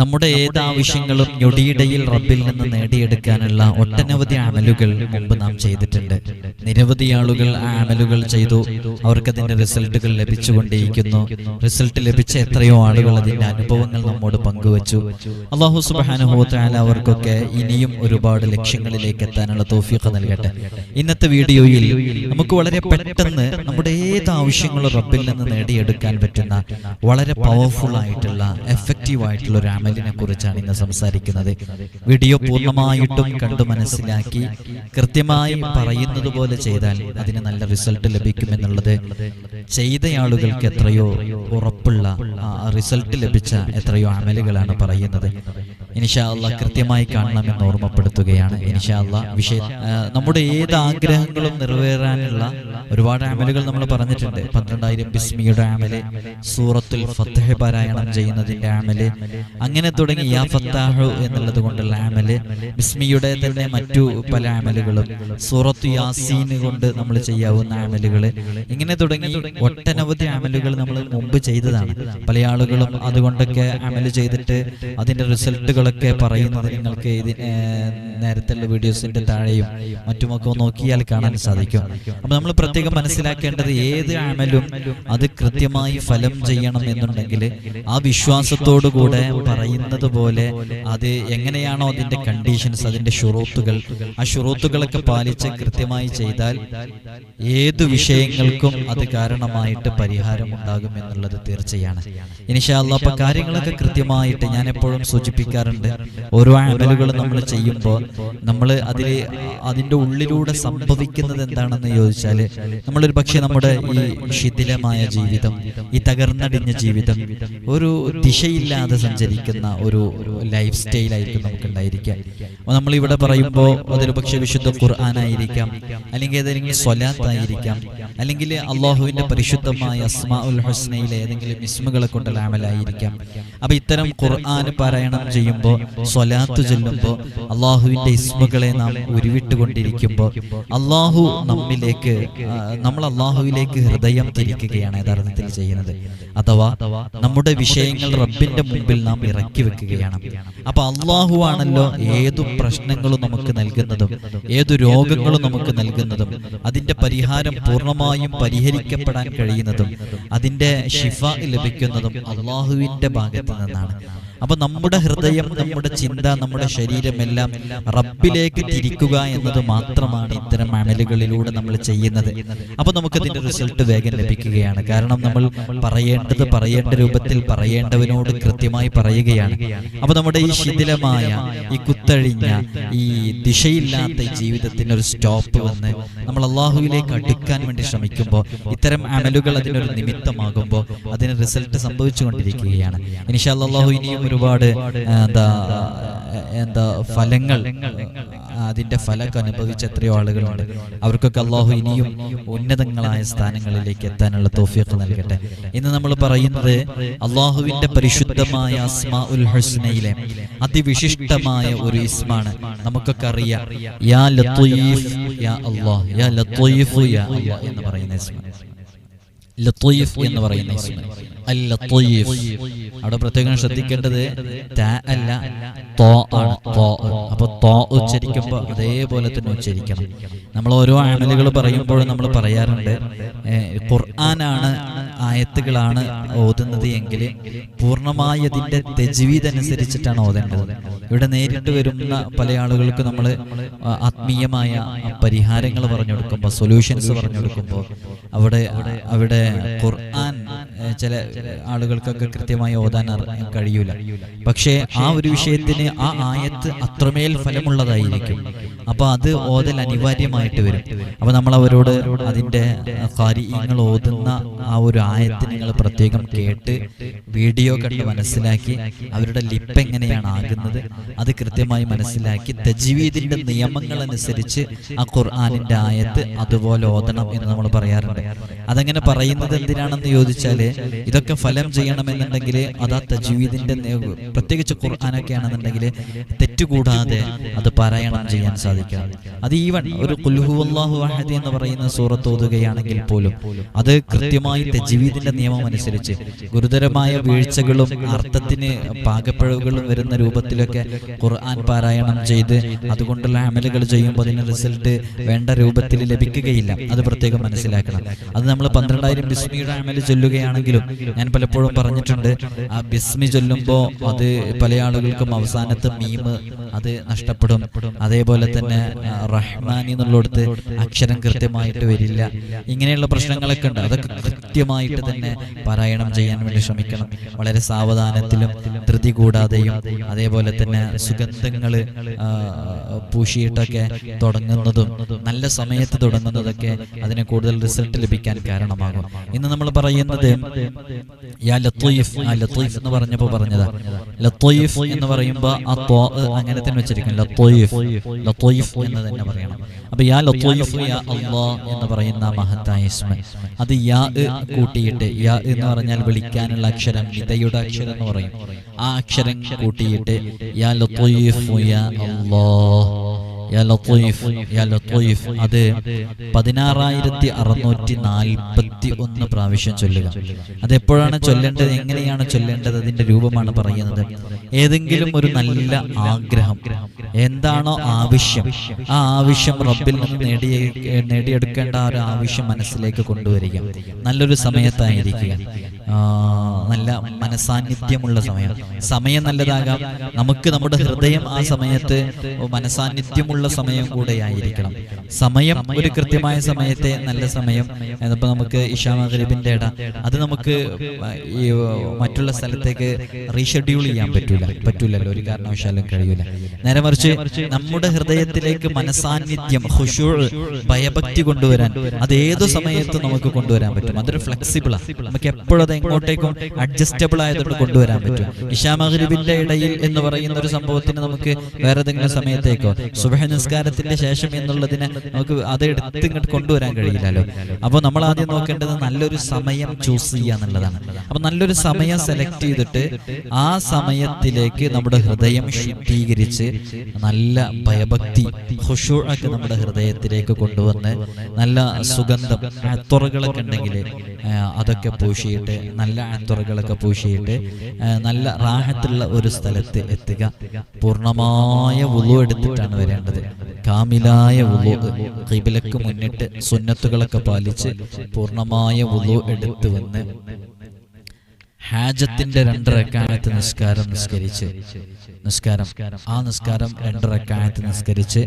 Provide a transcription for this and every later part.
നമ്മുടെ ഏത് ആവശ്യങ്ങളും ഞൊടിയിടയിൽ റബ്ബിൽ നിന്ന് നേടിയെടുക്കാനുള്ള ഒട്ടനവധി ആമലുകൾ മുമ്പ് നാം ചെയ്തിട്ടുണ്ട്. നിരവധി ആളുകൾ ആ ആമലുകൾ ചെയ്തു. അവർക്ക് അതിന്റെ റിസൾട്ടുകൾ ലഭിച്ചുകൊണ്ടേയിരിക്കുന്നു. റിസൾട്ട് ലഭിച്ച എത്രയോ ആളുകൾ അതിന്റെ അനുഭവങ്ങൾ നമ്മോട് പങ്കുവച്ചു. അള്ളാഹു സുബാനുഭവത്തായ അവർക്കൊക്കെ ഇനിയും ഒരുപാട് ലക്ഷ്യങ്ങളിലേക്ക് എത്താനുള്ള തോഫീഖ് നൽകട്ടെ. ഇന്നത്തെ വീഡിയോയിൽ നമുക്ക് വളരെ പെട്ടെന്ന് നമ്മുടെ ഏത് ആവശ്യങ്ങളും റബ്ബിൽ നിന്ന് നേടിയെടുക്കാൻ പറ്റുന്ന വളരെ പവർഫുൾ ആയിട്ടുള്ള എഫക്റ്റീവ് ആയിട്ടുള്ള ഒരു അമലിനെ കുറിച്ചാണ് ഇന്ന് സംസാരിക്കുന്നത്. വീഡിയോ പൂർണമായിട്ടും കണ്ടു മനസ്സിലാക്കി കൃത്യമായി പറയുന്നത് പോലെ ചെയ്താൽ അതിന് നല്ല റിസൾട്ട് ലഭിക്കുമെന്നുള്ളത് ചെയ്ത ആളുകൾക്ക് എത്രയോ ഉറപ്പുള്ള റിസൾട്ട് ലഭിച്ച എത്രയോ അമലുകളാണ് പറയുന്നത്. ഇനിഷാ കൃത്യമായി കൃത്യമായി കാണണമെന്ന് ഓർമ്മപ്പെടുത്തുകയാണ്. ഇനിഷാല്ല വിഷയം നമ്മുടെ ഏത് ആഗ്രഹങ്ങളും നിറവേറാനുള്ള ഒരുപാട് അമലുകൾ നമ്മൾ പറഞ്ഞിട്ടുണ്ട്. പന്ത്രണ്ടായിരം ബിസ്മിയുടെ അമൽ സൂറത്തുൽ ഫത്തഹ് പാരായണം ചെയ്യുന്നതിന്റെ അമൽ അങ്ങനെ തുടങ്ങി യാ ഫത്താഹു എന്നുള്ളത് കൊണ്ടുള്ള അമൽ ബിസ്മിയുടെ തന്നെ മറ്റു പല അമലുകളും സൂറത്തു യാസീൻ കൊണ്ട് നമ്മൾ ചെയ്യാവുന്ന അമലുകൾ ഇങ്ങനെ തുടങ്ങി ഒട്ടനവധി അമലുകൾ നമ്മൾ മുമ്പ് ചെയ്തതാണ്. പല ആളുകളും അതുകൊണ്ടൊക്കെ അമൽ ചെയ്തിട്ട് അതിന്റെ റിസൾട്ടുകളൊക്കെ പറയുന്നത് നിങ്ങൾക്ക് ഇതിന് നേരത്തെ വീഡിയോസിന്റെ താഴെയും മറ്റുമൊക്കെ നോക്കിയാൽ കാണാൻ സാധിക്കും. അപ്പൊ നമ്മൾ പ്രത്യേകം മനസ്സിലാക്കേണ്ടത് ഏത് ആമലും അത് കൃത്യമായി ഫലം ചെയ്യണം എന്നുണ്ടെങ്കിൽ ആ വിശ്വാസത്തോടു കൂടെ പറയുന്നത് പോലെ അത് എങ്ങനെയാണോ അതിന്റെ കണ്ടീഷൻസ് അതിന്റെ ഷുറൂത്തുകൾ ആ ഷുറൂത്തുകളൊക്കെ പാലിച്ച് കൃത്യമായി ചെയ്താൽ ഏത് വിഷയങ്ങൾക്കും അത് കാരണമായിട്ട് പരിഹാരം ഉണ്ടാകും എന്നുള്ളത് തീർച്ചയാണ്. ഇനിഷാ അപ്പൊ കാര്യങ്ങളൊക്കെ കൃത്യമായിട്ട് ഞാൻ എപ്പോഴും സൂചിപ്പിക്കാറുണ്ട്. ഓരോ അമലുകളും നമ്മൾ ചെയ്യുമ്പോൾ നമ്മൾ അതിൽ അതിന്റെ ഉള്ളിലൂടെ സംഭവിക്കുന്നത് എന്താണെന്ന് ചോദിച്ചാൽ നമ്മളൊരു പക്ഷേ നമ്മുടെ ഈ ശിഥിലമായ ജീവിതം ഈ തകർന്നടിഞ്ഞ ജീവിതം ഒരു ദിശയില്ലാതെ സഞ്ചരിക്കുന്ന ഒരു ലൈഫ് സ്റ്റൈലായിരിക്കും നമുക്ക് ഉണ്ടായിരിക്കാം അപ്പോൾ നമ്മൾ ഇവിടെ പറയുമ്പോൾ അതൊരു പക്ഷേ വിശുദ്ധ ഖുർആാനായിരിക്കാം അല്ലെങ്കിൽ ഏതെങ്കിലും സ്വലാത്തായിരിക്കാം. അല്ലെങ്കിൽ അള്ളാഹുവിന്റെ പരിശുദ്ധമായ അസ്മാഉൽ ഹുസ്നയിലെ ഏതെങ്കിലും ഇസ്മുകളെ കൊണ്ടുള്ള അമലായിരിക്കാം അപ്പൊ ഇത്തരം ഖുർആൻ പാരായണം ചെയ്യുമ്പോൾ സ്വലാത്ത് ചൊല്ലുമ്പോൾ അള്ളാഹുവിന്റെ ഇസ്മുകളെ നാം ഉരുവിട്ടുകൊണ്ടിരിക്കുമ്പോൾ അള്ളാഹു നമ്മിലേക്ക് നമ്മൾ അള്ളാഹുവിലേക്ക് ഹൃദയം തിരിക്കുകയാണ് യഥാർത്ഥത്തിൽ ചെയ്യുന്നത്. അഥവാ നമ്മുടെ വിഷയങ്ങൾ റബ്ബിന്റെ മുമ്പിൽ നാം ഇറക്കി വെക്കുകയാണ്. അപ്പൊ അള്ളാഹു ആണല്ലോ ഏതു പ്രശ്നങ്ങളും നമുക്ക് നൽകുന്നതും ഏതു രോഗങ്ങളും നമുക്ക് നൽകുന്നതും അതിന്റെ പരിഹാരം പൂർണമായും പരിഹരിക്കപ്പെടാൻ കഴിയുന്നതും അതിന്റെ ഷിഫ ലഭിക്കുന്നതും അള്ളാഹുവിന്റെ ഭാഗത്ത് നിന്നാണ്. അപ്പൊ നമ്മുടെ ഹൃദയം നമ്മുടെ ചിന്ത നമ്മുടെ ശരീരം എല്ലാം റബ്ബിലേക്ക് തിരിക്കുക എന്നത് മാത്രമാണ് ഇത്തരം അമലുകളിലൂടെ നമ്മൾ ചെയ്യുന്നത്. അപ്പൊ നമുക്ക് ഇതിന്റെ റിസൾട്ട് വേഗം ലഭിക്കുകയാണ്. കാരണം നമ്മൾ പറയേണ്ടത് പറയേണ്ട രൂപത്തിൽ പറയേണ്ടവനോട് കൃത്യമായി പറയുകയാണ്. അപ്പൊ നമ്മുടെ ഈ ശിഥിലമായ ഈ കുത്തഴിഞ്ഞ ഈ ദിശയില്ലാത്ത ജീവിതത്തിന് ഒരു സ്റ്റോപ്പ് വന്ന് നമ്മൾ അള്ളാഹുവിലേക്ക് അടുക്കാൻ വേണ്ടി ശ്രമിക്കുമ്പോൾ ഇത്തരം അമലുകൾ അതിനൊരു നിമിത്തമാകുമ്പോൾ അതിന് റിസൾട്ട് സംഭവിച്ചുകൊണ്ടിരിക്കുകയാണ്. ഇനിഷാ അള്ളാഹു ഇനിയും ഒരുപാട് എന്താ എന്താ ഫലങ്ങൾ അതിന്റെ ഫലമൊക്കെ അനുഭവിച്ച എത്രയോ ആളുകളുണ്ട്. അവർക്കൊക്കെ അള്ളാഹു ഇനിയും ഉന്നതങ്ങളായ സ്ഥാനങ്ങളിലേക്ക് എത്താനുള്ള തോഫിയൊക്കെ നൽകട്ടെ. ഇന്ന് നമ്മൾ പറയുന്നത് അള്ളാഹുവിന്റെ പരിശുദ്ധമായ അസ്മാ ഉൽ ഹുസ്നയിലെ അതിവിശിഷ്ടമായ ഒരു ഇസ്മാണ് നമുക്കൊക്കെ അറിയാം. യാ ലത്തീഫ് യാ യാ ലത്തീഫ് യാ എന്ന് പറയുന്ന ഇസ്മ ലത്തീഫ് എന്ന് പറയുന്ന ഇസ്മ ലത്തീഫ് അവിടെ പ്രത്യേകം ശ്രദ്ധിക്കേണ്ടത് അല്ല തോ ആണ് തോ അപ്പൊ തോ ഉച്ചരിക്കുമ്പോൾ അതേപോലെ തന്നെ ഉച്ചരിക്കണം. നമ്മൾ ഓരോ ആമലുകൾ പറയുമ്പോഴും നമ്മൾ പറയാറുണ്ട് ഖുർആാനാണ് ആയത്തുകളാണ് ഓതുന്നത് എങ്കിൽ പൂർണമായി അതിന്റെ തെജ്വീദ് അനുസരിച്ചിട്ടാണ് ഓതേണ്ടത്. ഇവിടെ നേരിട്ട് വരുന്ന പല ആളുകൾക്ക് നമ്മൾ ആത്മീയമായ പരിഹാരങ്ങൾ പറഞ്ഞു കൊടുക്കുമ്പോൾ സൊല്യൂഷൻസ് പറഞ്ഞു കൊടുക്കുമ്പോൾ അവിടെ അവിടെ ഖുർആൻ ചില ആളുകൾക്കൊക്കെ കൃത്യമായി ഓതാൻ കഴിയൂല. പക്ഷേ ആ ഒരു വിഷയത്തിന് ആ ആയത്ത് അത്രമേൽ ഫലമുള്ളതായിരിക്കും. അപ്പൊ അത് ഓതൽ അനിവാര്യമായിട്ട് വരും. അപ്പൊ നമ്മൾ അവരോട് അതിന്റെ കാര്യങ്ങൾ ഓതുന്ന ആ ഒരു ആയത്ത് നിങ്ങൾ പ്രത്യേകം കേട്ട് വീഡിയോ കണ്ട് മനസ്സിലാക്കി അവരുടെ ലിപ്പ് എങ്ങനെയാണ് ആകുന്നത് അത് കൃത്യമായി മനസ്സിലാക്കി തജ്വീദിന്റെ നിയമങ്ങൾ അനുസരിച്ച് ആ ഖുർആാനിന്റെ ആയത്ത് അതുപോലെ ഓതണം എന്ന് നമ്മൾ പറയാറുണ്ട്. അതങ്ങനെ പറയുന്നത് എന്തിനാണെന്ന് ചോദിച്ചാൽ ഇതൊക്കെ ഫലം ചെയ്യണമെന്നുണ്ടെങ്കിൽ അത് ആ തജ്വീദിന്റെ പ്രത്യേകിച്ച് ഖുർആാനൊക്കെ ആണെന്നുണ്ടെങ്കിൽ തെറ്റുകൂടാതെ അത് പാരായണം ചെയ്യാൻ സാധിക്കാം സാധിക്കണം അത് ഈവൻ ഒരു കുൽഹുവല്ലാഹു അഹദ് എന്ന് പറയുന്ന സൂറത്ത് ഓതുകയാണെങ്കിൽ പോലും അത് കൃത്യമായി തജ്വീദിന്റെ നിയമം അനുസരിച്ച് ഗുരുതരമായ വീഴ്ചകളും അർത്ഥത്തിന് പാകപ്പിഴവുകളും വരുന്ന രൂപത്തിലൊക്കെ ഖുർആൻ പാരായണം ചെയ്ത് അതുകൊണ്ടുള്ള അമലുകൾ ചെയ്യുമ്പോൾ അതിന് റിസൾട്ട് വേണ്ട രൂപത്തിൽ ലഭിക്കുകയില്ല. അത് പ്രത്യേകം മനസ്സിലാക്കണം. അത് നമ്മൾ പന്ത്രണ്ടായിരം ബിസ്മിയുടെ അമൽ ചൊല്ലുകയാണെങ്കിലും ഞാൻ പലപ്പോഴും പറഞ്ഞിട്ടുണ്ട് ആ ബിസ്മി ചൊല്ലുമ്പോൾ അത് പല ആളുകൾക്കും അവസാനത്തെ മീമ് അത് നഷ്ടപ്പെടും. അതേപോലെ തന്നെ റഹ്മാനി എന്നുള്ളിടത്ത് അക്ഷരം കൃത്യമായിട്ട് വരില്ല. ഇങ്ങനെയുള്ള പ്രശ്നങ്ങളൊക്കെ ഉണ്ട്. അതൊക്കെ കൃത്യമായിട്ട് തന്നെ പാരായണം ചെയ്യാൻ വേണ്ടി ശ്രമിക്കണം. വളരെ സാവധാനത്തിലും ധൃതി കൂടാതെയും അതേപോലെ തന്നെ സുഗന്ധങ്ങൾ പൂശിയിട്ടൊക്കെ തുടങ്ങുന്നതും നല്ല സമയത്ത് തുടങ്ങുന്നതൊക്കെ അതിന് കൂടുതൽ റിസൾട്ട് ലഭിക്കാൻ കാരണമാകും. ഇന്ന് നമ്മൾ പറയുന്നത് യാ ലത്തീഫ് ആ ലത്തീഫ് എന്ന് പറഞ്ഞപ്പോൾ പറഞ്ഞതാ. ലത്തീഫ് എന്ന് പറയുമ്പോൾ ആ തോ അങ്ങനെ തന്നെ വെച്ചിരിക്കും ലത്തീഫ് ലത്തീഫ് എന്ന് തന്നെ പറയണം. അപ്പൊ യാ ലത്തീഫ് യാ അള്ളാ എന്ന് പറയുന്ന മഹത്തായ ഇസ്മ. അത് യാ കൂട്ടിയിട്ട് യാ എന്ന് പറഞ്ഞാൽ വിളിക്കാനുള്ള അക്ഷരം നിതയുടെ അക്ഷരം എന്ന് പറയും. ആ അക്ഷരം കൂട്ടിയിട്ട് യാ ലത്തീഫ് യാ അള്ളാ. ലത്തീഫ് അത് പതിനാറായിരത്തി അറുന്നൂറ്റി നാൽപ്പത്തി ഒന്ന് പ്രാവശ്യം ചൊല്ലുക. അതെപ്പോഴാണ് ചൊല്ലേണ്ടത്? എങ്ങനെയാണ് ചൊല്ലേണ്ടത്? അതിന്റെ രൂപമാണ് പറയുന്നത്. ഏതെങ്കിലും ഒരു നല്ല ആഗ്രഹം. എന്താണോ ആവശ്യം. ആ ആവശ്യം റബ്ബിൽ നിന്ന് നേടിയ നേടിയെടുക്കേണ്ട ആ ഒരു ആവശ്യം മനസ്സിലേക്ക് കൊണ്ടുവരിക. നല്ലൊരു സമയത്തായിരിക്കുക. നല്ല മനസാന്നിധ്യമുള്ള സമയം. സമയം നല്ലതാകാം. നമുക്ക് നമ്മുടെ ഹൃദയം ആ സമയത്ത് മനസാന്നിധ്യമുള്ള സമയം കൂടെ ആയിരിക്കണം. സമയം ഒരു കൃത്യമായ സമയത്തെ നല്ല സമയം. ഇപ്പൊ നമുക്ക് ഇഷാ മഗ്രിബിന്റെ ഇട. അത് നമുക്ക് ഈ മറ്റുള്ള സ്ഥലത്തേക്ക് റീഷെഡ്യൂൾ ചെയ്യാൻ പറ്റൂല. പറ്റൂലല്ലോ. ഒരു കാരണവശാലും കഴിയൂല. നേരെ മറിച്ച് നമ്മുടെ ഹൃദയത്തിലേക്ക് മനസാന്നിധ്യം ഖുശൂഅ്, ഭയഭക്തി കൊണ്ടുവരാൻ അത് ഏതു സമയത്തും നമുക്ക് കൊണ്ടുവരാൻ പറ്റും. അതൊരു ഫ്ലെക്സിബിളാണ് നമുക്ക് എപ്പോഴും അത് എങ്ങോട്ടേക്കും അഡ്ജസ്റ്റബിൾ ആയതുകൊണ്ട് കൊണ്ടുവരാൻ പറ്റും. ഇഷാ മഗ്രിബിന്റെ ഇടയിൽ എന്ന് പറയുന്ന ഒരു സംഭവത്തിന് നമുക്ക് വേറെ ഏതെങ്കിലും സമയത്തേക്കോ സുബഹ നിസ്കാരത്തിന്റെ ശേഷം എന്നുള്ളതിനെ നമുക്ക് അത് എടുത്ത് ഇങ്ങോട്ട് കൊണ്ടുവരാൻ കഴിയില്ലല്ലോ. അപ്പോൾ നമ്മൾ ആദ്യം നോക്കേണ്ടത് നല്ലൊരു സമയം ചൂസ് ചെയ്യുക എന്നുള്ളതാണ്. അപ്പൊ നല്ലൊരു സമയം സെലക്ട് ചെയ്തിട്ട് ആ സമയത്തിലേക്ക് നമ്മുടെ ഹൃദയം ശുദ്ധീകരിച്ച് നല്ല ഭയഭക്തി ഹുഷൂഴൊക്കെ നമ്മുടെ ഹൃദയത്തിലേക്ക് കൊണ്ടുവന്ന് നല്ല സുഗന്ധം തുറകളൊക്കെ ഉണ്ടെങ്കിൽ അതൊക്കെ പൂശിയിട്ട് നല്ല അത്തുറകളൊക്കെ പൂശിയിട്ട് നല്ല റാഹത്തുള്ള ഒരു സ്ഥലത്ത് എത്തുക. പൂർണമായ ഉളു എടുത്തിട്ടാണ് വരേണ്ടത്. കാമിലായ ഉളു കിബിലക്ക് മുന്നിട്ട് സുന്നത്തുകളൊക്കെ പാലിച്ച് പൂർണമായ ഉളു എടുത്ത് വന്ന് ഹാജത്തിന്റെ രണ്ടരക്കാലത്ത് നിസ്കാരം നിസ്കരിച്ച് നിസ്കാരം ആ നിസ്കാരം രണ്ടരക്കാലത്ത് നിസ്കരിച്ച്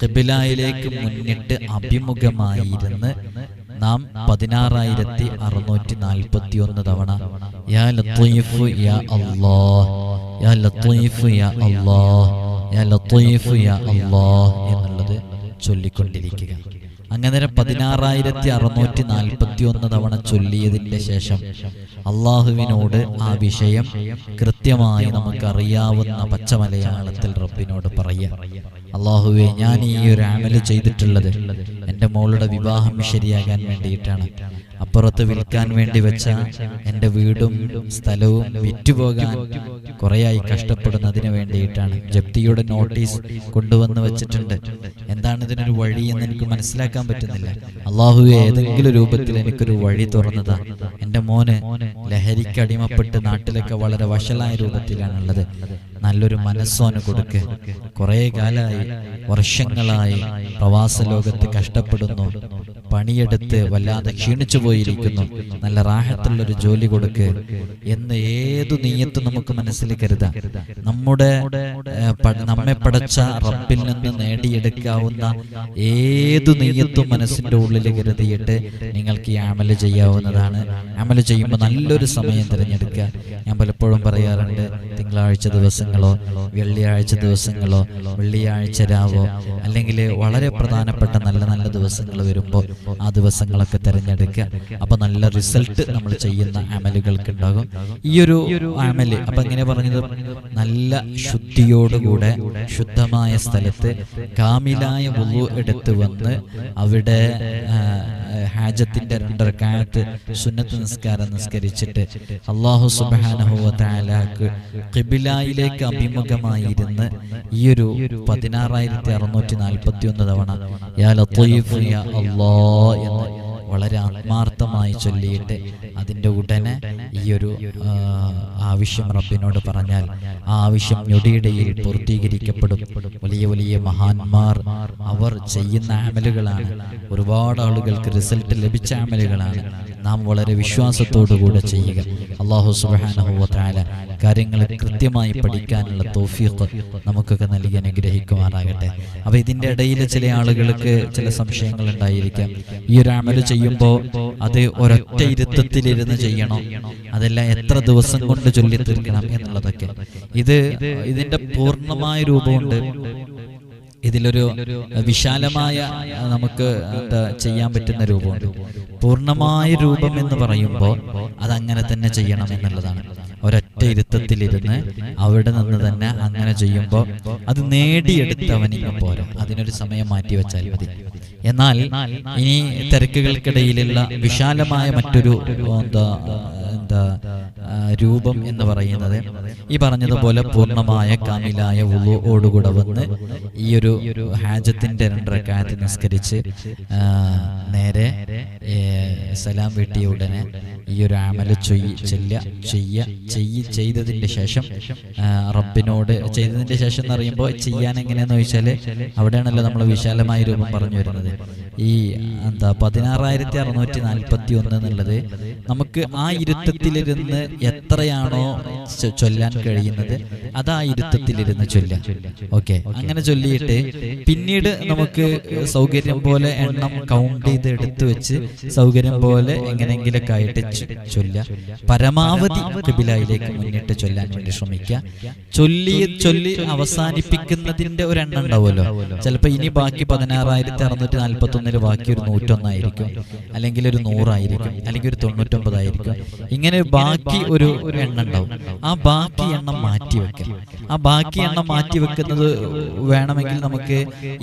കിബിലായിലേക്ക് മുന്നിട്ട് അഭിമുഖമായിരുന്ന് നാം പതിനാറായിരത്തി അറുന്നൂറ്റി നാൽപ്പത്തി ഒന്ന് തവണ യാ ലത്തീഫ് യാ അല്ലാ യാ ലത്തീഫ് യാ അല്ലാ യാ ലത്തീഫ് യാ അല്ലാ എന്നുള്ളത് ചൊല്ലിക്കൊണ്ടിരിക്കുക. അങ്ങനെ പതിനാറായിരത്തി അറുന്നൂറ്റി നാൽപ്പത്തി ഒന്ന് തവണ ചൊല്ലിയതിന്റെ ശേഷം അള്ളാഹുവിനോട് ആ വിഷയം കൃത്യമായി നമുക്കറിയാവുന്ന പച്ചമലയാളത്തിൽ റബ്ബിനോട് പറയാം. അള്ളാഹുവെ ഞാൻ ഈ ഒരു ആമൽ ചെയ്തിട്ടുള്ളത് എന്റെ മോളുടെ വിവാഹം ശരിയാകാൻ വേണ്ടിയിട്ടാണ്. അപ്പുറത്ത് വിൽക്കാൻ വേണ്ടി വെച്ച എന്റെ വീടും സ്ഥലവും വിറ്റുപോകാൻ കുറേയായി കഷ്ടപ്പെടുന്നതിന് വേണ്ടിയിട്ടാണ് ജപ്തിയുടെ നോട്ടീസ് കൊണ്ടുവന്ന് വെച്ചിട്ടുണ്ട്. എന്താണ് ഇതിനൊരു വഴി എന്ന് എനിക്ക് മനസ്സിലാക്കാൻ പറ്റുന്നില്ല. അള്ളാഹു ഏതെങ്കിലും രൂപത്തിൽ എനിക്കൊരു വഴി തുറന്നതാ. എന്റെ മോന് ലഹരിക്ക് അടിമപ്പെട്ട് നാട്ടിലൊക്കെ വളരെ വഷളായ രൂപത്തിലാണുള്ളത്. നല്ലൊരു മനസ്സോന് കൊടുക്ക്. കുറേ കാലമായി വർഷങ്ങളായി പ്രവാസ ലോകത്ത് കഷ്ടപ്പെടുന്നു. പണിയെടുത്ത് വല്ലാതെ ക്ഷീണിച്ചു പോയിരിക്കുന്നു. നല്ല റാഹത്തുള്ളൊരു ജോലി കൊടുക്ക്. എന്ന് ഏതു നീയത്തും നമുക്ക് മനസ്സിൽ കരുതാം. നമ്മുടെ നമ്മെ പടച്ച റബ്ബിൽ നിന്ന് നേടിയെടുക്കാവുന്ന ഏതു നെയ്യത്തും മനസ്സിന്റെ ഉള്ളിൽ കരുതിയിട്ട് നിങ്ങൾക്ക് ഈ അമൽ ചെയ്യാവുന്നതാണ്. അമൽ ചെയ്യുമ്പോൾ നല്ലൊരു സമയം തിരഞ്ഞെടുക്കുക. ഞാൻ പലപ്പോഴും പറയാറുണ്ട് തിങ്കളാഴ്ച ദിവസങ്ങളോ വെള്ളിയാഴ്ച ദിവസങ്ങളോ വെള്ളിയാഴ്ച രാവോ അല്ലെങ്കിൽ വളരെ പ്രധാനപ്പെട്ട നല്ല നല്ല ദിവസങ്ങൾ വരുമ്പോൾ ആ ദിവസങ്ങളൊക്കെ തിരഞ്ഞെടുക്കുക. അപ്പൊ നല്ല റിസൾട്ട് നമ്മൾ ചെയ്യുന്ന അമലുകൾക്ക് ഉണ്ടാകും ഈ ഒരു അമൽ അപ്പൊ എങ്ങനെ പറഞ്ഞത് നല്ല ശുദ്ധിയോടുകൂടെ ശുദ്ധമായ സ്ഥലത്ത് കാമിലായ വുളു എടുത്ത് വന്ന് അവിടെ ആ, ഹാജത്തിന്റെ രണ്ടരക്കാലത്ത് സുന്നത്ത് നിസ്കാരം നിസ്കരിച്ചിട്ട് അള്ളാഹു സുബാനഹുവലാക്ക് കിബിലായിലേക്ക് അഭിമുഖമായിരുന്ന് ഈ ഒരു പതിനാറായിരത്തി അറുന്നൂറ്റി നാൽപ്പത്തി ഒന്ന് തവണ യാ ലത്തീഫ് യാ അല്ലാ എന്ന് വളരെ ആത്മാർത്ഥമായി ചൊല്ലിയിട്ട് അതിന്റെ ഉടനെ ഈ ഒരു ആവശ്യം റബ്ബിനോട് പറഞ്ഞാൽ ആ ആവശ്യം ഞൊടിയിടയിൽ പൂർത്തീകരിക്കപ്പെടും. വലിയ വലിയ മഹാന്മാർ അവർ ചെയ്യുന്ന ആമലുകളാണ് ഒരുപാട് ആളുകൾക്ക് റിസൾട്ട് ലഭിച്ച ആമലുകളാണ് നാം വളരെ വിശ്വാസത്തോടുകൂടെ ചെയ്യുക. അള്ളാഹു സുബാനഹുല കാര്യങ്ങൾ കൃത്യമായി പഠിക്കാനുള്ള തോഫീഖ് നമുക്കൊക്കെ നൽകി അനുഗ്രഹിക്കുമാറാകട്ടെ. അപ്പൊ ഇതിന്റെ ഇടയിൽ ചില ആളുകൾക്ക് ചില സംശയങ്ങൾ ഉണ്ടായിരിക്കാം. ഈ ഒരു അമൽ ചെയ്യുമ്പോൾ അത് ഒരൊറ്റ ഇരുത്തത്തിലിരുന്ന് ചെയ്യണം. അതെല്ലാം എത്ര ദിവസം കൊണ്ട് ചൊല്ലി തീർക്കണം എന്നുള്ളതൊക്കെ. ഇത് ഇതിന്റെ പൂർണമായ രൂപമുണ്ട്. ഇതിലൊരു വിശാലമായ നമുക്ക് എന്താ ചെയ്യാൻ പറ്റുന്ന രൂപമുണ്ട്. പൂർണമായ രൂപം എന്ന് പറയുമ്പോൾ അത് അങ്ങനെ തന്നെ ചെയ്യണം എന്നുള്ളതാണ്. ഒരൊറ്റ ഇരുത്തത്തിലിരുന്ന് അവിടെ നിന്ന് തന്നെ അങ്ങനെ ചെയ്യുമ്പോൾ അത് നേടിയെടുത്തവനിങ്ങ് അതിനൊരു സമയം മാറ്റി വെച്ചാൽ മതി. എന്നാൽ ഇനി തിരക്കുകൾക്കിടയിലുള്ള വിശാലമായ മറ്റൊരു എന്താ? രൂപം എന്ന് പറയുന്നത്. ഈ പറഞ്ഞതുപോലെ പൂർണമായ കാമിലായ ഉളുവോടുകൂടെ വന്ന് ഈ ഒരു ഹാജത്തിന്റെ രണ്ടരക്കാലത്ത് നിസ്കരിച്ച് നേരെ സലാം വെട്ടിയ ഉടനെ ഈ ഒരു ആമല ചൊയ്യ ചെല്ല ചെയ്യ ചെയ്യ ചെയ്തതിന്റെ ശേഷം റബ്ബിനോട് ചെയ്തതിന്റെ ശേഷം എന്ന് പറയുമ്പോൾ ചെയ്യാൻ എങ്ങനെയാന്ന് ചോദിച്ചാൽ അവിടെയാണല്ലോ നമ്മൾ വിശാലമായ രൂപം പറഞ്ഞു വരുന്നത്. ഈ എന്താ പതിനാറായിരത്തി അറുന്നൂറ്റി നാൽപ്പത്തി ഒന്ന് എന്നുള്ളത് നമുക്ക് ആ ഇരുത്തത്തിലിരുന്ന് എത്രയാണോ ചൊല്ലാൻ കഴിയുന്നത് അതാ ഇരുത്തത്തിലിരുന്ന് ചൊല്ലാം ഓക്കെ. അങ്ങനെ ചൊല്ലിയിട്ട് പിന്നീട് നമുക്ക് സൗകര്യം പോലെ എണ്ണം കൗണ്ട് ചെയ്ത് എടുത്തു വെച്ച് സൗകര്യം പോലെ എങ്ങനെയെങ്കിലൊക്കെ ആയിട്ട് ചൊല്ല ചൊല്ലുക. പരമാവധി കിബിലായിലേക്ക് മുന്നിട്ട് ചൊല്ലാൻ വേണ്ടി ശ്രമിക്കുക. ചൊല്ലി ചൊല്ലി അവസാനിപ്പിക്കുന്നതിന്റെ ഒരു എണ്ണം ഉണ്ടാവുമല്ലോ. ചിലപ്പോൾ ഇനി ബാക്കി പതിനാറായിരത്തി അറുന്നൂറ്റി നാൽപ്പത്തി ഒന്നിൽ ബാക്കി ഒരു നൂറ്റൊന്നായിരിക്കും. അല്ലെങ്കിൽ ഒരു നൂറായിരിക്കും. അല്ലെങ്കിൽ ഒരു തൊണ്ണൂറ്റൊമ്പതായിരിക്കും. ഇങ്ങനെ ബാക്കി ഒരു ഒരു എണ്ണ ഉണ്ടാവും. ആ ബാക്കി എണ്ണം മാറ്റി വെക്കാം ആ ബാക്കി എണ്ണം മാറ്റി വെക്കുന്നത് വേണമെങ്കിൽ നമുക്ക്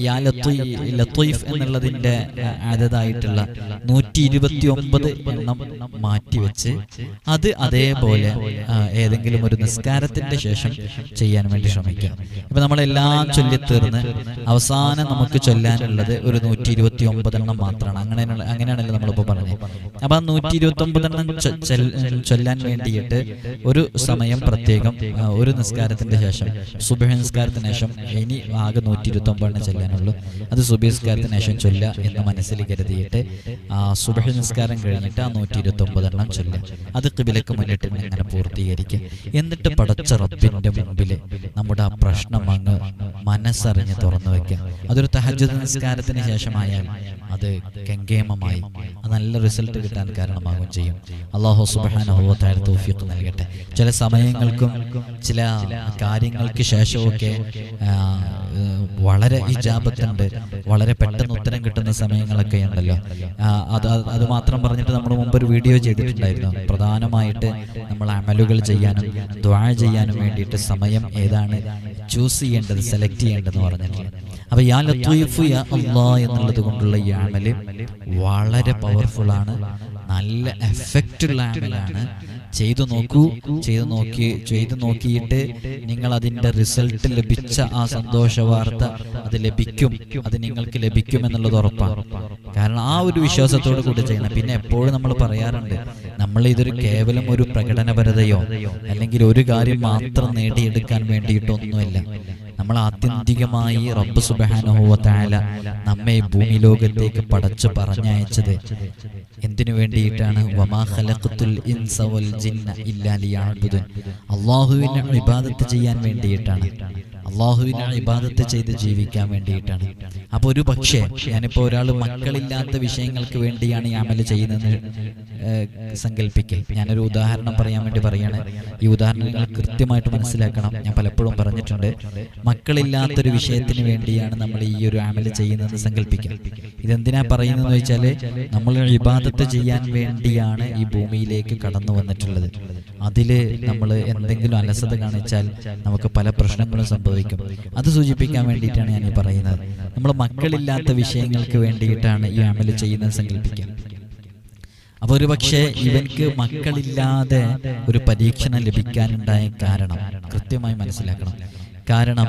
യാ ലത്വയ്ഫ് എന്നുള്ളതിന്റെ അതതായിട്ടുള്ള നൂറ്റി ഇരുപത്തി ഒമ്പത് എണ്ണം മാറ്റി വെച്ച് അത് അതേപോലെ ഏതെങ്കിലും ഒരു നിസ്കാരത്തിന്റെ ശേഷം ചെയ്യാൻ വേണ്ടി ശ്രമിക്കാം. ഇപ്പൊ നമ്മളെല്ലാം ചൊല്ലിത്തീർന്ന് അവസാനം നമുക്ക് ചൊല്ലാനുള്ളത് ഒരു നൂറ്റി ഇരുപത്തി ഒമ്പതെണ്ണം മാത്രമാണ്. അങ്ങനെ അങ്ങനെയാണല്ലോ നമ്മളിപ്പോ പറഞ്ഞത്. അപ്പൊ ആ നൂറ്റി ഇരുപത്തി ഒമ്പതെണ്ണം ചൊല്ലാൻ വേണ്ടിയിട്ട് ഒരു സമയം പ്രത്യേകം ഒരു നിസ്കാരത്തിന്റെ ശേഷം സുബഹ നിസ്കാരത്തിന് ശേഷം ഇനി ആകെ നൂറ്റി ഇരുപത്തി ഒമ്പതെണ്ണം ചെല്ലാനുള്ളൂ. അത് സുബഹ നിസ്കാരത്തിന് ശേഷം ചൊല്ല എന്ന് മനസ്സിൽ കരുതിയിട്ട് ആ സുബഹ നിസ്കാരം കഴിഞ്ഞിട്ട് ആ നൂറ്റി ഇരുപത്തി ഒമ്പതെണ്ണം ചൊല്ലുക അത് കിബിലക്ക് മുന്നിട്ട് ഇങ്ങനെ പൂർത്തീകരിക്കുക എന്നിട്ട് പടച്ച റബ്ബിന്റെ മുമ്പിൽ നമ്മുടെ ആ പ്രശ്നം അങ്ങ് മനസ്സറിഞ്ഞ് തുറന്നു വെക്കുക അതൊരു തഹജ് നിസ്കാരത്തിന് ശേഷമായാൽ അത് കെങ്കേമമായി അത് നല്ല റിസൾട്ട് കിട്ടാൻ കാരണമാകും ചെയ്യും. അള്ളാഹു സുബാനുഭവത്തായ തോഫിയൊക്കെ നൽകട്ടെ. ചില സമയങ്ങൾക്കും ചില കാര്യങ്ങൾക്ക് ശേഷമൊക്കെ വളരെ ഇജാപത്തുണ്ട് വളരെ പെട്ടെന്ന് ഉത്തരം കിട്ടുന്ന സമയങ്ങളൊക്കെ ഉണ്ടല്ലോ. അത് അത് മാത്രം പറഞ്ഞിട്ട് നമ്മൾ മുമ്പ് ഒരു വീഡിയോ ചെയ്തിട്ടുണ്ടായിരുന്നു. പ്രധാനമായിട്ട് നമ്മൾ അമലുകൾ ചെയ്യാനും ദ്വാ ചെയ്യാനും വേണ്ടിയിട്ട് സമയം ഏതാണ് ചൂസ് ചെയ്യേണ്ടത് സെലക്ട് ചെയ്യേണ്ടതെന്ന് പറഞ്ഞിട്ടുണ്ട് അപ്പൊ യാ ലത്തീഫ് യാ അള്ളാ എന്നുള്ളത് കൊണ്ടുള്ള ഈ അമൽ വളരെ പവർഫുൾ ആണ്. നല്ല എഫക്റ്റ് ഉള്ള അമലാണ് ചെയ്തു നോക്കൂ ചെയ്തു നോക്കി ചെയ്തു നോക്കിയിട്ട് നിങ്ങൾ അതിന്റെ റിസൾട്ട് ലഭിച്ച ആ സന്തോഷ വാർത്ത അത് ലഭിക്കും അത് നിങ്ങൾക്ക് ലഭിക്കും എന്നുള്ളത് ഉറപ്പാണ്. കാരണം ആ ഒരു വിശ്വാസത്തോട് കൂടി ചെയ്യണം പിന്നെ എപ്പോഴും നമ്മൾ പറയാറുണ്ട് നമ്മൾ ഇതൊരു കേവലം ഒരു പ്രകടനപരതയോ അല്ലെങ്കിൽ ഒരു കാര്യം മാത്രം നേടിയെടുക്കാൻ വേണ്ടിയിട്ടൊന്നുമല്ല. നമ്മൾ ആത്യന്തികമായി റബ്ബ് സുബാനുഭവത്തായ നമ്മെ ഭൂമി ലോകത്തേക്ക് പടച്ചു പറഞ്ഞയച്ചത്. എന്തിനു വേണ്ടിയിട്ടാണ്? അള്ളാഹുവിനെ ഇബാദത്ത് ചെയ്യാൻ വേണ്ടിയിട്ടാണ്. അള്ളാഹുവിനെ ഇബാദത്ത് ചെയ്ത് ജീവിക്കാൻ വേണ്ടിയിട്ടാണ്. അപ്പൊ ഒരു പക്ഷേ ഞാനിപ്പോ ഒരാൾ മക്കളില്ലാത്ത വിഷയങ്ങൾക്ക് വേണ്ടിയാണ് ഈ അമൽ ചെയ്യുന്നതെന്ന് സങ്കല്പിക്കൽ. ഞാനൊരു ഉദാഹരണം പറയാൻ വേണ്ടി പറയാണ്. ഈ ഉദാഹരണങ്ങൾ കൃത്യമായിട്ട് മനസ്സിലാക്കണം. ഞാൻ പലപ്പോഴും പറഞ്ഞിട്ടുണ്ട് മക്കളില്ലാത്തൊരു വിഷയത്തിന് വേണ്ടിയാണ് നമ്മൾ ഈ ഒരു അമൽ ചെയ്യുന്നതെന്ന് സങ്കല്പിക്കൽ. ഇതെന്തിനാ പറയുന്നതെന്ന് വെച്ചാൽ നമ്മൾ ഇബാദത്ത് ചെയ്യാൻ വേണ്ടിയാണ് ഈ ഭൂമിയിലേക്ക് കടന്നു വന്നിട്ടുള്ളത്. അതിൽ നമ്മൾ എന്തെങ്കിലും അലസത കാണിച്ചാൽ നമുക്ക് പല പ്രശ്നങ്ങളും സംഭവിക്കും. അത് സൂചിപ്പിക്കാൻ വേണ്ടിയിട്ടാണ് ഞാൻ പറയുന്നത്. നമ്മൾ മക്കളില്ലാത്ത വിഷയങ്ങൾക്ക് വേണ്ടിയിട്ടാണ് ഈ അമൽ ചെയ്യുന്നത് സങ്കല്പിക്കാം അപ്പൊ ഒരു പക്ഷേ ഇവൻക്ക് മക്കളില്ലാതെ ഒരു പരീക്ഷണം ലഭിക്കാനുണ്ടായ കാരണം കൃത്യമായി മനസ്സിലാക്കണം. കാരണം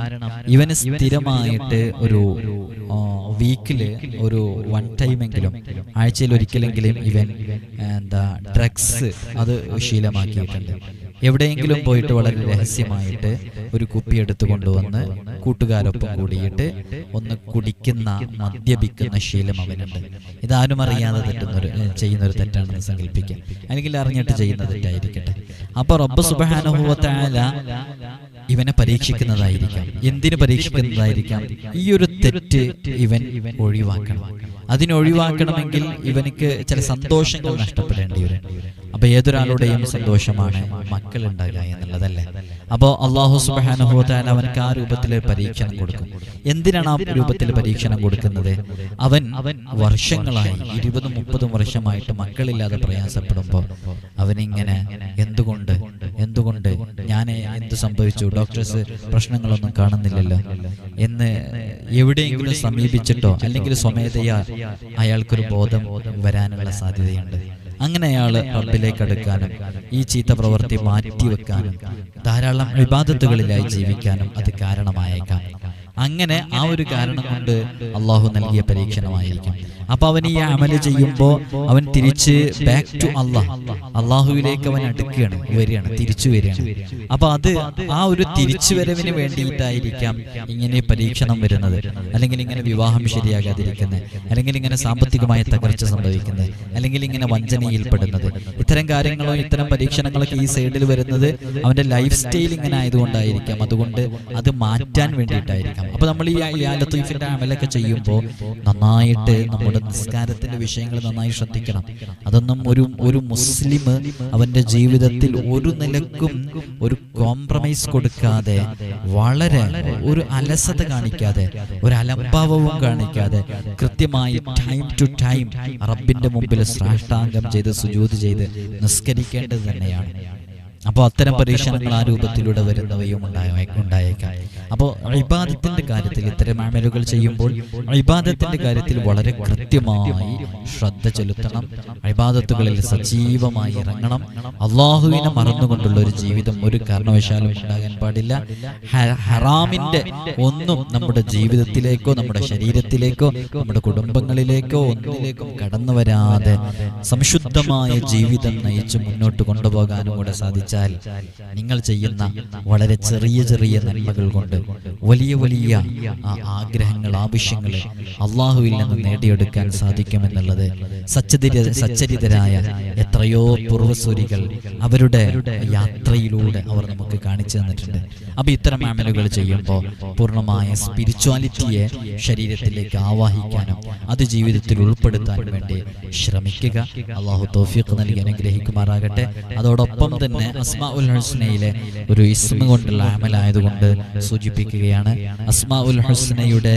ഇവന് സ്ഥിരമായിട്ട് ഒരു വീക്കിൽ ഒരു വൺ ടൈമെങ്കിലും ആഴ്ചയിൽ ഒരിക്കലെങ്കിലും ഇവൻ എന്താ ഡ്രഗ്സ് അത് ശീലമാക്കിയിട്ടുണ്ട്. എവിടെയെങ്കിലും പോയിട്ട് വളരെ രഹസ്യമായിട്ട് ഒരു കുപ്പി എടുത്തു കൊണ്ടുവന്ന് കൂട്ടുകാരൊപ്പം കൂടിയിട്ട് ഒന്ന് കുടിക്കുന്ന മദ്യപിക്കുന്ന ശീലം അവനുണ്ട്. ഇതാരും അറിയാതെ തെറ്റുന്നൊരു ചെയ്യുന്ന ഒരു തെറ്റാണെന്ന് സങ്കല്പിക്കാം. അല്ലെങ്കിൽ അറിഞ്ഞിട്ട് ചെയ്യുന്ന തെറ്റായിരിക്കട്ടെ. അപ്പൊ റബ്ബ് സുബാനുഭവത്തായ ഇവനെ പരീക്ഷിക്കുന്നതായിരിക്കാം. എന്തിനു പരീക്ഷിക്കുന്നതായിരിക്കാം? ഈ ഒരു തെറ്റ് ഇവൻ ഒഴിവാക്കണം. അതിനൊഴിവാക്കണമെങ്കിൽ ഇവനിക്ക് ചില സന്തോഷങ്ങൾ നഷ്ടപ്പെടേണ്ടി വരും. അപ്പൊ ഏതൊരാളുടെയും സന്തോഷമാണ് മക്കൾ ഉണ്ടാകുക എന്നുള്ളതല്ലേ? അപ്പോ അള്ളാഹു സുബാനുഭവത്താൻ അവനക്ക് ആ രൂപത്തിൽ പരീക്ഷണം കൊടുക്കും എന്തിനാണ് ആ രൂപത്തിൽ പരീക്ഷണം കൊടുക്കുന്നത്? അവൻ അവൻ വർഷങ്ങളായി ഇരുപതും മുപ്പതും വർഷമായിട്ട് മക്കളില്ലാതെ പ്രയാസപ്പെടുമ്പോൾ അവനിങ്ങനെ എന്തുകൊണ്ട് എന്തുകൊണ്ട് ഞാൻ എന്ത് സംഭവിച്ചു? ഡോക്ടേഴ്സ് പ്രശ്നങ്ങളൊന്നും കാണുന്നില്ലല്ലോ. എന്ന് എവിടെയെങ്കിലും സമീപിച്ചിട്ടോ അല്ലെങ്കിൽ സ്വമേധയാ അയാൾക്കൊരു ബോധം വരാനുള്ള സാധ്യതയുണ്ട്. അങ്ങനെ അയാൾ റബ്ബിലേക്ക് അടുക്കാനും ഈ ചീത്ത പ്രവൃത്തി മാറ്റിവെക്കാനും ധാരാളം വിവാദത്തുകളിലായി ജീവിക്കാനും അത് കാരണമായേക്കാം. അങ്ങനെ ആ ഒരു കാരണം കൊണ്ട് അള്ളാഹു നൽകിയ പരീക്ഷണമായിരിക്കും. അപ്പൊ അവൻ ഈ അമൽ ചെയ്യുമ്പോൾ അവൻ തിരിച്ച് ബാക്ക് ടു അള്ളാഹ് അള്ളാഹുവിലേക്ക് അവൻ അടുക്കുകയാണ് വരികയാണ് തിരിച്ചു വരികയാണ്. അപ്പൊ അത് ആ ഒരു തിരിച്ചു വരവിന് വേണ്ടിയിട്ടായിരിക്കാം ഇങ്ങനെ പരീക്ഷണം വരുന്നത്. അല്ലെങ്കിൽ ഇങ്ങനെ വിവാഹം ശരിയാകാതിരിക്കുന്നത്. അല്ലെങ്കിൽ ഇങ്ങനെ സാമ്പത്തികമായ തകർച്ച സംഭവിക്കുന്നത്. അല്ലെങ്കിൽ ഇങ്ങനെ വഞ്ചനയിൽപ്പെടുന്നത് ഇത്തരം കാര്യങ്ങളോ ഇത്തരം പരീക്ഷണങ്ങളൊക്കെ ഈ സൈഡിൽ വരുന്നത് അവന്റെ ലൈഫ് സ്റ്റൈൽ ഇങ്ങനെ ആയതുകൊണ്ടായിരിക്കാം. അതുകൊണ്ട് അത് മാറ്റാൻ വേണ്ടിയിട്ടായിരിക്കാം. അപ്പൊ നമ്മൾ ഈ ലത്തീഫിന്റെ അമലൊക്കെ ചെയ്യുമ്പോൾ നന്നായിട്ട് നമ്മുടെ നിസ്കാരത്തിന്റെ വിഷയങ്ങൾ നന്നായി ശ്രദ്ധിക്കണം അതൊന്നും ഒരു ഒരു മുസ്ലിം അവന്റെ ജീവിതത്തിൽ ഒരു നിലക്കും ഒരു കോംപ്രമൈസ് കൊടുക്കാതെ വളരെ ഒരു അലസത കാണിക്കാതെ ഒരു അലംഭാവവും കാണിക്കാതെ കൃത്യമായി ടൈം ടു ടൈം റബ്ബിന്റെ മുമ്പിൽ ശ്രാഷ്ടാംഗം ചെയ്ത് സുജൂത് ചെയ്ത് നിസ്കരിക്കേണ്ടത് തന്നെയാണ് അപ്പോൾ അത്തരം പരീക്ഷണങ്ങൾ ആ രൂപത്തിലൂടെ വരുന്നവയും ഉണ്ടായ ഉണ്ടായേക്കാം. അപ്പോൾ ഇബാദത്തിന്റെ കാര്യത്തിൽ ഇത്തരം അമലുകൾ ചെയ്യുമ്പോൾ ഇബാദത്തിന്റെ കാര്യത്തിൽ വളരെ കൃത്യമായി ശ്രദ്ധ ചെലുത്തണം. ഇബാദത്തുകളിൽ സജീവമായി ഇറങ്ങണം. അള്ളാഹുവിനെ മറന്നുകൊണ്ടുള്ള ഒരു ജീവിതം ഒരു കാരണവശാലും ഉണ്ടാകാൻ പാടില്ല. ഹറാമിന്റെ ഹറാമിന്റെ ഒന്നും നമ്മുടെ ജീവിതത്തിലേക്കോ നമ്മുടെ ശരീരത്തിലേക്കോ നമ്മുടെ കുടുംബങ്ങളിലേക്കോ ഒന്നിലേക്കും കടന്നു വരാതെ സംശുദ്ധമായ ജീവിതം നയിച്ച് മുന്നോട്ട് കൊണ്ടുപോകാനും കൂടെ സാധിച്ചാൽ നിങ്ങൾ ചെയ്യുന്ന വളരെ ചെറിയ ചെറിയ നന്മകൾ കൊണ്ട് വലിയ വലിയ ആഗ്രഹങ്ങൾ ആവശ്യങ്ങൾ അള്ളാഹുവിൽ നിന്ന് നേടിയെടുക്കാൻ സാധിക്കുമെന്നുള്ളത് സച്ചരിത സച്ചരിതരായ എത്രയോ പൂർവസൂരികൾ അവരുടെ യാത്രയിലൂടെ അവർ കാണിച്ചു തന്നിട്ടുണ്ട്. അപ്പൊ ഇത്തരം അമലുകൾ ചെയ്യുമ്പോൾ പൂർണമായ സ്പിരിച്വാലിറ്റിയെ ശരീരത്തിലേക്ക് ആവാഹിക്കാനും അത് ജീവിതത്തിൽ ഉൾപ്പെടുത്താനും വേണ്ടി ശ്രമിക്കുക. അള്ളാഹു തോഫിക്ക് നൽകി അനുഗ്രഹിക്കുമാറാകട്ടെ. അതോടൊപ്പം തന്നെ അസ്മാ ഉൽ ഹുസ്നയിലെ ഒരു ഇസ്മ കൊണ്ടുള്ള അമലായതുകൊണ്ട് സൂചിപ്പിക്കുകയാണ് അസ്മാ ഉൽ ഹുസ്നയുടെ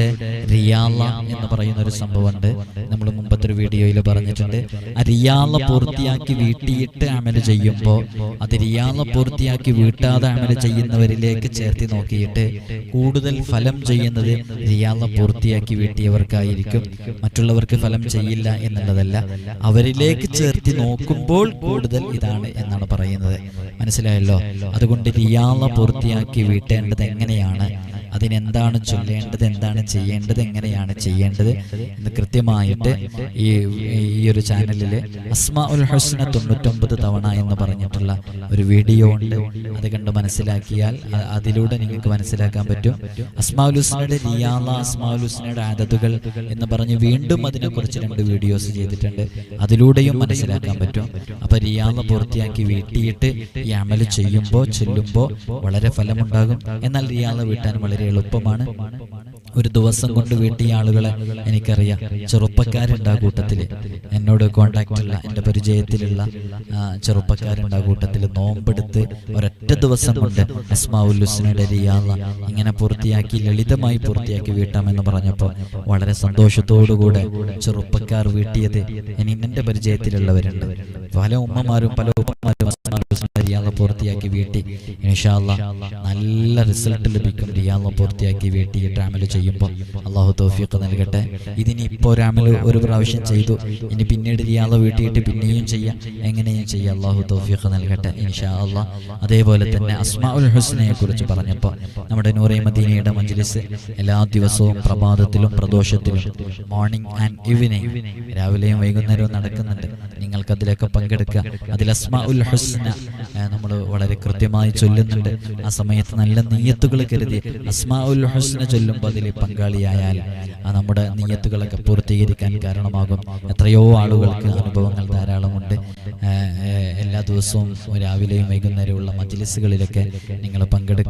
റിയാല എന്ന് പറയുന്ന ഒരു സംഭവമുണ്ട്. നമ്മൾ മുമ്പത്തെ ഒരു വീഡിയോയിൽ പറഞ്ഞിട്ടുണ്ട് ആ റിയാല പൂർത്തിയാക്കി വീട്ടിയിട്ട് അമൽ ചെയ്യുമ്പോൾ അത് റിയാല പൂർത്തിയാക്കി വീട്ടാതെ അമൽ ചെയ്യുന്നവരിലേക്ക് ചേർത്തി നോക്കിയിട്ട് കൂടുതൽ ഫലം ചെയ്യുന്നത് റിയാദ പൂർത്തിയാക്കി വീട്ടിയവർക്കായിരിക്കും. മറ്റുള്ളവർക്ക് ഫലം ചെയ്യില്ല എന്നുള്ളതല്ല അവരിലേക്ക് ചേർത്തി നോക്കുമ്പോൾ കൂടുതൽ ഇതാണ് എന്നാണ് പറയുന്നത്. മനസ്സിലായല്ലോ? അതുകൊണ്ട് റിയാദ പൂർത്തിയാക്കി വീട്ടേണ്ടത് എങ്ങനെയാണ്? അതിനെന്താണ് ചൊല്ലേണ്ടത്? എന്താണ് ചെയ്യേണ്ടത്? എങ്ങനെയാണ് ചെയ്യേണ്ടത്? എന്ന് കൃത്യമായിട്ട് ഈ ഈ ഒരു ചാനലിൽ അസ്മാ ഉൽ ഹുസ്ന തൊണ്ണൂറ്റൊമ്പത് തവണ എന്ന് പറഞ്ഞിട്ടുള്ള ഒരു വീഡിയോ ഉണ്ട്. അത് കണ്ട് മനസ്സിലാക്കിയാൽ അതിലൂടെ നിങ്ങൾക്ക് മനസ്സിലാക്കാൻ പറ്റും. അസ്മാഉൽ ഹുസ്നയുടെ റിയാല അസ്മാഉൽ ഹുസ്നയുടെ ആദത്തുകൾ എന്ന് പറഞ്ഞ് വീണ്ടും അതിനെക്കുറിച്ച് രണ്ട് വീഡിയോസ് ചെയ്തിട്ടുണ്ട്. അതിലൂടെയും മനസ്സിലാക്കാൻ പറ്റും. അപ്പൊ റിയാല പൂർത്തിയാക്കി വീട്ടിയിട്ട് ഈ അമൽ ചെയ്യുമ്പോൾ ചൊല്ലുമ്പോൾ വളരെ ഫലമുണ്ടാകും. എന്നാൽ റിയാല വീട്ടാൻ വളരെ എളുപ്പമാണ്. ഒരു ദിവസം കൊണ്ട് വീട്ടിൽ ആളുകളെ എനിക്കറിയാം. ചെറുപ്പക്കാരുണ്ട് കൂട്ടത്തിൽ എന്നോട് കോണ്ടാക്ട് ഉള്ള എന്റെ പരിചയത്തിലുള്ള ചെറുപ്പക്കാരുണ്ടാ കൂട്ടത്തിൽ നോമ്പെടുത്ത് ഒരൊറ്റ ദിവസം കൊണ്ട് അസ്മാവുല്ലുസിനുടെ റിയാള ഇങ്ങനെ പൂർത്തിയാക്കി ലളിതമായി പൂർത്തിയാക്കി വീട്ടാമെന്ന് പറഞ്ഞപ്പോൾ വളരെ സന്തോഷത്തോടുകൂടെ ചെറുപ്പക്കാർ വീട്ടിയത് ഇനി എന്റെ പരിചയത്തിലുള്ളവരുണ്ട്. പല ഉമ്മമാരും പല റിയാള പൂർത്തിയാക്കി വീട്ടി. ഇൻഷാല്ല നല്ല റിസൾട്ട് ലഭിക്കും. റിയാള പൂർത്തിയാക്കി വീട്ടി ട്രാമൽ ചെയ്യുമ്പോൾ അള്ളാഹു തോഫിയൊക്കെ നൽകട്ടെ. ഇതിനി ഇപ്പോൾ ഒരു അമൽ ഒരു പ്രാവശ്യം ചെയ്തു. ഇനി പിന്നീട് റിയാള വീട്ടിയിട്ട് പിന്നെയും ചെയ്യാം. എങ്ങനെയും ചെയ്യാം. അള്ളാഹു തോഫിയൊക്കെ നൽകട്ടെ. ഇൻഷാ അതേപോലെ തന്നെ അസ്മാ ഉൽ ഹുസ്നയെ കുറിച്ച് പറഞ്ഞപ്പോൾ നമ്മുടെ നൂറൈമദീനയുടെ മദീനയുടെ മജ്ലിസ് എല്ലാ ദിവസവും പ്രഭാതത്തിലും പ്രദോഷത്തിലും മോർണിംഗ് ആൻഡ് ഈവനിങ് രാവിലെയും വൈകുന്നേരവും നടക്കുന്നുണ്ട്. നിങ്ങൾക്ക് അതിലൊക്കെ പങ്കെടുക്കുക. അതിൽ അസ്മാ ഉൽ ഹുസ്ന നമ്മൾ വളരെ കൃത്യമായി ചൊല്ലുന്നുണ്ട്. ആ സമയത്ത് നല്ല നീയത്തുകൾ കരുതി അസ്മാ ഉൽ ഹുസ്ന ചൊല്ലുമ്പോൾ അതിൽ പങ്കാളിയായാൽ ആ നമ്മുടെ നീയത്തുകളൊക്കെ പൂർത്തീകരിക്കാൻ കാരണമാകും. എത്രയോ ആളുകൾക്ക് അനുഭവങ്ങൾ ധാരാളമുണ്ട്. എല്ലാ ദിവസവും രാവിലെയും വൈകുന്നേരമുള്ള മജ്ലിസുകളിലൊക്കെ നിങ്ങൾ പങ്കെടുക്കുക.